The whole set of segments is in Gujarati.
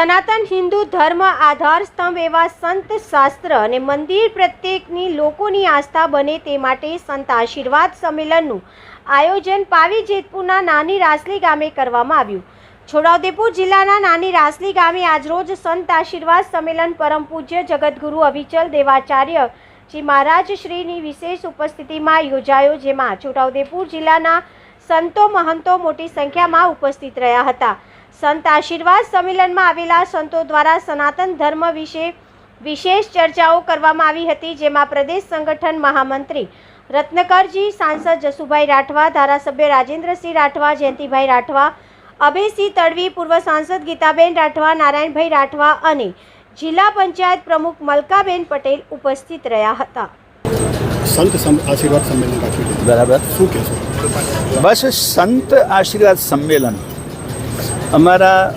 સનાતન હિન્દુ ધર્મ આધાર સ્તંભ એવા સંત શાસ્ત્ર અને મંદિર પ્રત્યેકની લોકોની આસ્થા બને તે માટે સંત આશીર્વાદ સંમેલનનું આયોજન પાવી જેતપુરના નાની રાસલી ગામે કરવામાં આવ્યું. છોટાઉદેપુર જિલ્લાના નાની રાસલી ગામે આજરોજ સંત આશીર્વાદ સંમેલન પરમ પૂજ્ય જગતગુરુ અવિચલ દેવાચાર્ય શ્રી મહારાજ શ્રીની વિશેષ ઉપસ્થિતિમાં યોજાયો, જેમાં છોટાઉદેપુર જિલ્લાના સંતો મહંતો મોટી સંખ્યામાં ઉપસ્થિત રહ્યા હતા. સંત આશીર્વાદ સંમેલનમાં આવેલા સંતો દ્વારા સનાતન ધર્મ વિશે વિશેષ ચર્ચાઓ કરવામાં આવી હતી જેમાં પ્રદેશ સંગઠન મહામંત્રી રત્નકરજી સાંસદ જસુભાઈ રાઠવા ધારાસભ્ય રાજેન્દ્રસિંહ રાઠવા જયંતિભાઈ રાઠવા અભયસિંહ તડવી પૂર્વ સાંસદ ગીતાબેન રાઠવા નારાયણભાઈ રાઠવા અને જિલ્લા પંચાયત પ્રમુખ મલકાબેન પટેલ ઉપસ્થિત રહ્યા હતા. સંત આશીર્વાદ સંમેલન બરાબર. શું કહેશો? બસ સંત આશીર્વાદ સંમેલન. અમારા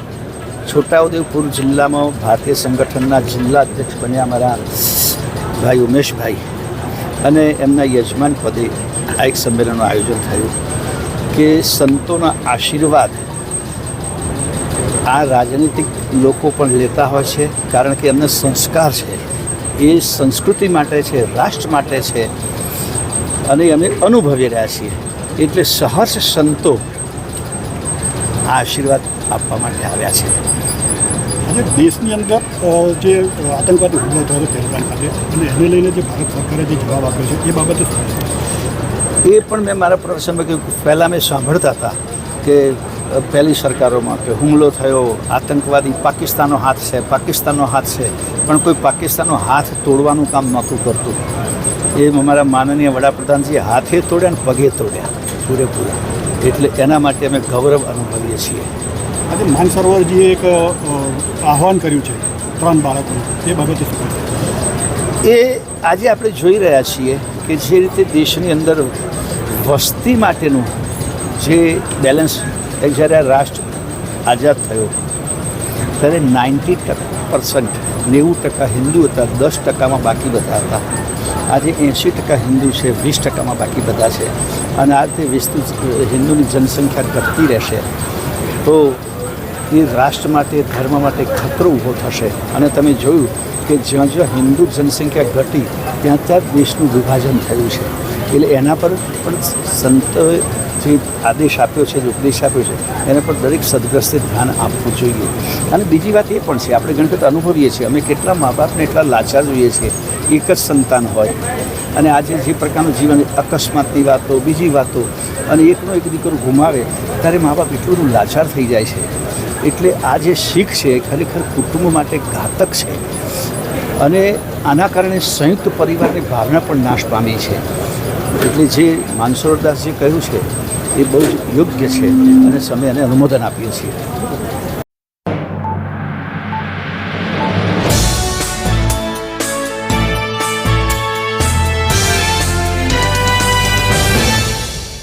છોટાઉદેપુર જિલ્લામાં ભારતીય સંગઠનના જિલ્લા અધ્યક્ષ બન્યા અમારા ભાઈ ઉમેશભાઈ. અને એમના યજમાન પદે આ એક સંમેલનનું આયોજન થયું કે સંતોના આશીર્વાદ આ રાજનીતિક લોકો પણ લેતા હોય છે, કારણ કે એમને સંસ્કાર છે. એ સંસ્કૃતિ માટે છે, રાષ્ટ્ર માટે છે. અને અમે અનુભવી રહ્યા છીએ. એટલે સહર્ષ સંતો આશીર્વાદ આપવા માટે આવ્યા છે. અને દેશની અંદર જે આતંકવાદી હુમલો થયો પહેલગામ ખાતે અને એને લઈને જે ભારત સરકારે જે જવાબ આપ્યો છે એ બાબતે એ પણ મેં મારા પ્રવચનમાં કહ્યું પહેલાં મેં સાંભળતા હતા કે પહેલી સરકારોમાં કે હુમલો થયો આતંકવાદી પાકિસ્તાનનો હાથ છે પાકિસ્તાનનો હાથ છે પણ કોઈ પાકિસ્તાનનો હાથ તોડવાનું કામ નહોતું કરતું. એ અમારા માનનીય વડાપ્રધાનજી હાથે તોડ્યા અને પગે તોડ્યા. પૂરેપૂરા એટલે એના માટે અમે ગૌરવ અનુભવીએ છીએ. આજે માનસરોવરજીએ એક આહવાન કર્યું છે ત્રણ બાળકોનું. એ બાબતે શું એ આજે આપણે જોઈ રહ્યા છીએ કે જે રીતે દેશની અંદર વસ્તી માટેનું જે બેલેન્સ જ્યારે આ રાષ્ટ્ર આઝાદ થયો ત્યારે નાઇન્ટી પર્સન્ટ નેવું ટકા હિન્દુ હતા દસ ટકામાં બાકી બધા હતા. આજે એંશી ટકા હિન્દુ છે, વીસ ટકામાં બાકી બધા છે. અને આ રીતે વિસ્તૃ હિન્દુની જનસંખ્યા ઘટતી રહેશે. તો એ રાષ્ટ્ર માટે, ધર્મ માટે ખતરો ઊભો થશે. અને તમે જોયું કે જ્યાં જ્યાં હિન્દુ જનસંખ્યા ઘટી, ત્યાં ત્યાં દેશનું વિભાજન થયું છે. એટલે એના પર પણ સંતોએ જે આદેશ આપ્યો છે, જે ઉપદેશ આપ્યો છે, એને પણ દરેક સદગ્રસ્તે ધ્યાન આપવું જોઈએ. અને બીજી વાત એ પણ છે, આપણે ઘણી અનુભવીએ છીએ, અમે કેટલા મા બાપને એટલા લાચાર જોઈએ છીએ, એક જ સંતાન હોય. અને આજે જે પ્રકારનું જીવન અકસ્માતની વાતો, બીજી વાતો, અને એકનો એક દીકરો ગુમાવે, ત્યારે મા બાપ એટલું બધું લાચાર થઈ જાય છે. એટલે આ જે શીખ છે ખરેખર કુટુંબ માટે ઘાતક છે. અને આના કારણે સંયુક્ત પરિવારની ભાવના પણ નાશ પામી છે. એટલે જે માનસરોદાસજી કહ્યું છે, એ બહુ જ યોગ્ય છે અને સમય એને અનુમોદન આપીએ છીએ.